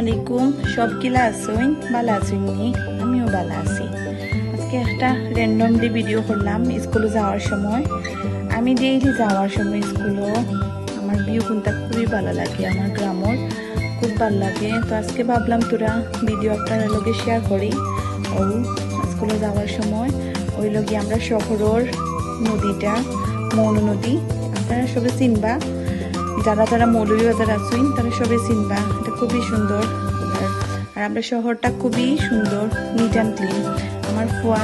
আলাইকুম। সব কিলা আসুন ভালো আছুন নি আমিও ভালো আছি। আজকে একটা র্যান্ডমলি ভিডিও করলাম স্কুলে যাওয়ার সময়। আমি ডেইলি যাওয়ার সময় স্কুলও আমার ভিউ কোনটা খুবই ভালো লাগে, আমার গ্রামর খুব ভালো লাগে। তো আজকে ভাবলাম তোরা ভিডিও আপনার লগে শেয়ার করি। ও স্কুলে যাওয়ার সময়, ওই লগে আমরা শহরের নদীটা মৌন নদী, আপনারা সবাই চিনবা। যারা যারা মৌলভীবাজার আছেন, তারা সবাই চিনবা, এটা খুবই সুন্দর আর আমরা শহরটা খুবই সুন্দর নিট অ্যান্ড ক্লিন আমার ফুয়া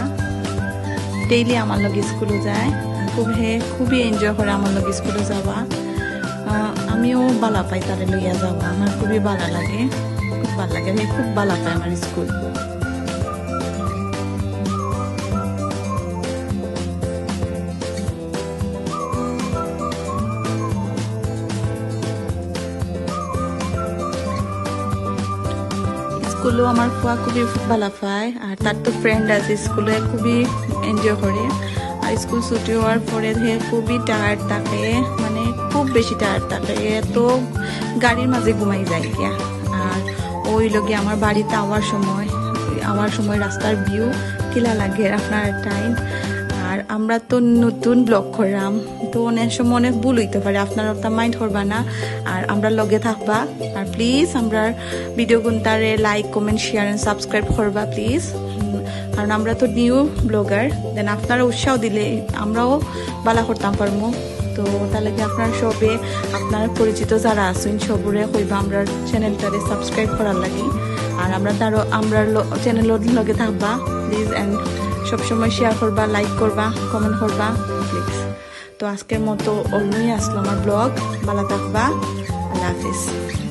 ডেইলি আমার লগে স্কুলে যায় খুব হে খুবই এনজয় করে আমার লগে স্কুলে যাওয়া। আমিও বালা পাই তারে লইয়া যাওয়া, আমার খুবই ভালো লাগে, খুব ভালো লাগে খুব ভালো পায় আমার স্কুল স্কুলেও আমার ফুয়া খুবই ভালো পায় আর তার তো ফ্রেন্ড আছে, স্কুলে খুবই এনজয় করে আর স্কুল ছুটি হওয়ার পরে ধে খুবই টায়ার্ড থাকে মানে খুব বেশি টায়ার্ড থাকে। এত গাড়ির মাঝে ঘুমাই যায় গিয়া আর ওই লগে আমার বাড়িতে আওয়ার সময় আওয়ার সময় রাস্তার ভিউ কিলা লাগে আপনার টাইম আর আমরা তো নতুন ব্লগ করলাম, তো অনেক সময় অনেক ভুল হইতে পারে আপনারা ওটা মাইন্ড করবা না। আর আমরা লগে থাকবা, আর প্লিজ আমরা video গুনতারে like comment share and subscribe করবা প্লিজ কারণ আমরা তো নিউ ব্লগার দেন আপনারা উৎসাহ দিলে আমরাও বালা করতাম পারব তো তার লাগে আপনার সবে আপনার পরিচিত যারা আছেন, সবরে কইবা আমরা চ্যানেলটারে সাবস্ক্রাইব করার লাগে। আর আমরা তারও আমরা চ্যানেলের লগে থাকবা প্লিজ অ্যান্ড সবসময় শেয়ার করবা লাইক করবা কমেন্ট করবা প্লিজ তো আজকের মতো অন্যই আসলো আমার ব্লগ ভালো থাকবা। আল্লাহ হাফিজ।